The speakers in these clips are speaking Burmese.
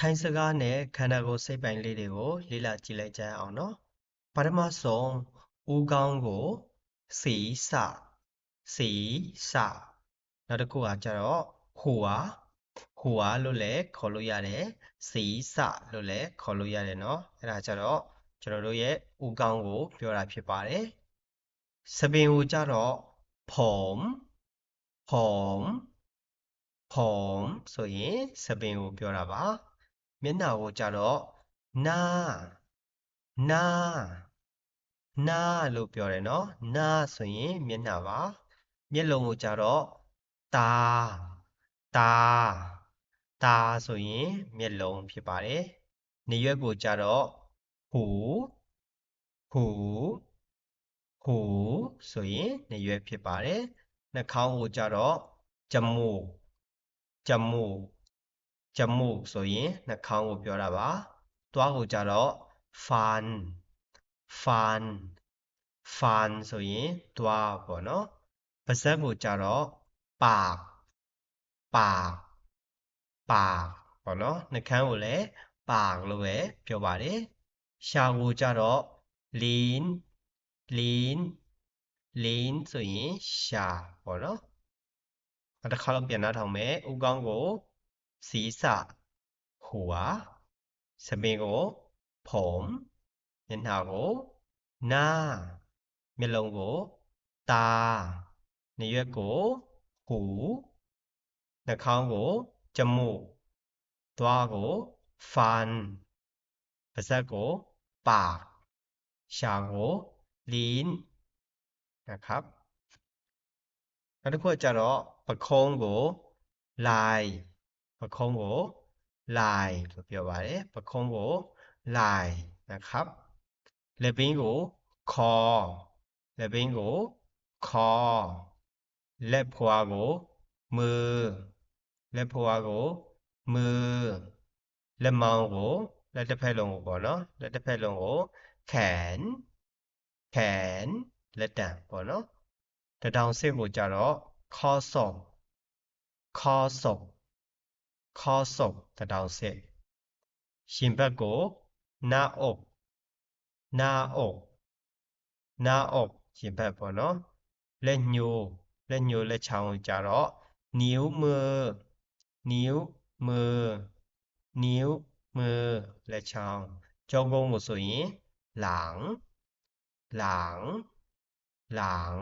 ထိုင်းစကားနဲ့ခန္ဓာကိုယ်စိတ်ပိုင်းလေးတွေကို လေ့လာကြည့်လိုက်ကြရအောင်နော်ပထမဆုံးဦးခေါင်းကိုစီစစီစနောက်တစ်ခုကကြတော့ဟူဝါဟူဝါလို့လည်းခေါ်လို့ရတယ်စီစလို့လည်းခေါ်လို့ရတယ်နော်အဲ့ဒါကြတော့ကျွန်တော်တို့ရဲ့ဦးခေါင်းကို ပြောတာဖြစ်ပါတယ်စပင်ကိုကြတော့ဖော်ဖော်ဖော်ဆိုရင်စပင်ကိုပြောတာပါ မျက်နှာကိုကြတော့နာနာနာလို့ပြောတယ်နော်နာဆိုရင်မျက်နှာပါမျက်လုံးကိုကြတော့တာတာတာဆိုရင်မျက်လုံးဖြစ်ပါတယ်နေရွက်ကိုကြတော့ဟိုဟိုဟိုဆိုရင်နေရွက်ဖြစ်ပါတယ်နှာခေါင်းကိုကြတော့ကြမိုးကြမိုး จมูกဆိုရင်နှာခေါင်းကိုပြောတာပါသွားကိုကြတော့ fan fan fan ဆိုရင်သွားပေါ့နော်ပါးစပ်ကိုကြတော့ปากปากปากပေါ့နော်နှာခမ်းကိုလည်းปากလို့ပဲပြောပါတယ်ရှာကိုကြတော့ lean lean lean ဆိုရင်ရှာပေါ့နော်နောက်တစ်ခါတော့ပြန်နှားထောင်မယ်ဥကောင်းကို ศีรษะ หัวสเมโกผมเนนหาโกหน้า เมลงโกตาเนยโกหูนาคางโกจมูกตัวโกฟันภาษาโกปากชาโกลิ้นนะครับแล้วทุกคนจะรอประคองโกลาย ประคองโอลายตัวเปียวไว้ประคองโอลายนะครับเลเบงโอคอเลเบงโอคอและพัวโอมือและพัวโอมือและมองโอและจะแพลงโอก่อนเนาะและจะแพลงโอแขน แขนและแต่ก่อนเนาะแต่ดาวเส้นโอจะรอคอศอกคอศอก တထောင်စစ်ရှင်ဘက်ကိုหน้าอกหน้าอกหน้าอกရှင်ဘက်ပေါ့နော်လက်ညိုးလက်ညိုးလက်ချောင်းကိုကြတော့นิ้วมือนิ้วมือนิ้วมือလက်ချောင်းကြောကုန်းကိုဆိုရင်หลังหลังหลัง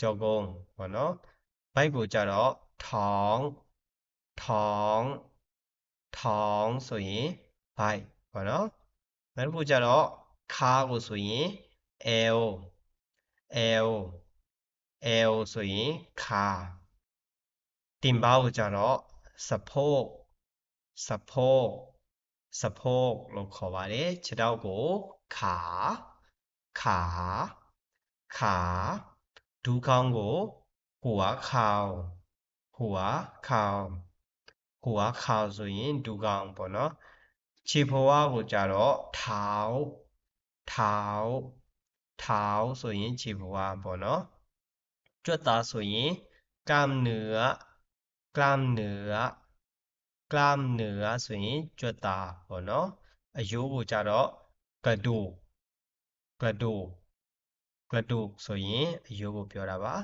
ကြောကုန်းပေါ့နော်ဘိုက်ကိုကြတော့ท้องท้องท้อง ထောင်ဆိုရင် bike ပေါ့နော်နောက်တစ်ခုကျတော့ car ကိုဆိုရင် l l l ဆိုရင် car တင်ပါကိုကျတော့ support support support လို့ခေါ်ပါတယ်ခြေထောက်ကိုခါခါခါဒူးခေါင်းကိုဟိုကခေါင်းဟိုကခေါင်း ข่าหัวเข่าဆိုရင်ဒူးခေါင်းပေါ့နော်ခြေဖွားကိုကြတော့เท้าเท้าเท้าဆိုရင်ခြေဖွားပေါ့နော်ကြွက်သားဆိုရင်กล้ามเนื้อกล้ามเนื้อกล้ามเนื้อဆိုရင်ကြွက်သားပေါ့နော်အယိုးကိုကြတော့กระดูกกระดูกกระดูกဆိုရင်အယိုးကိုပြောတာပါ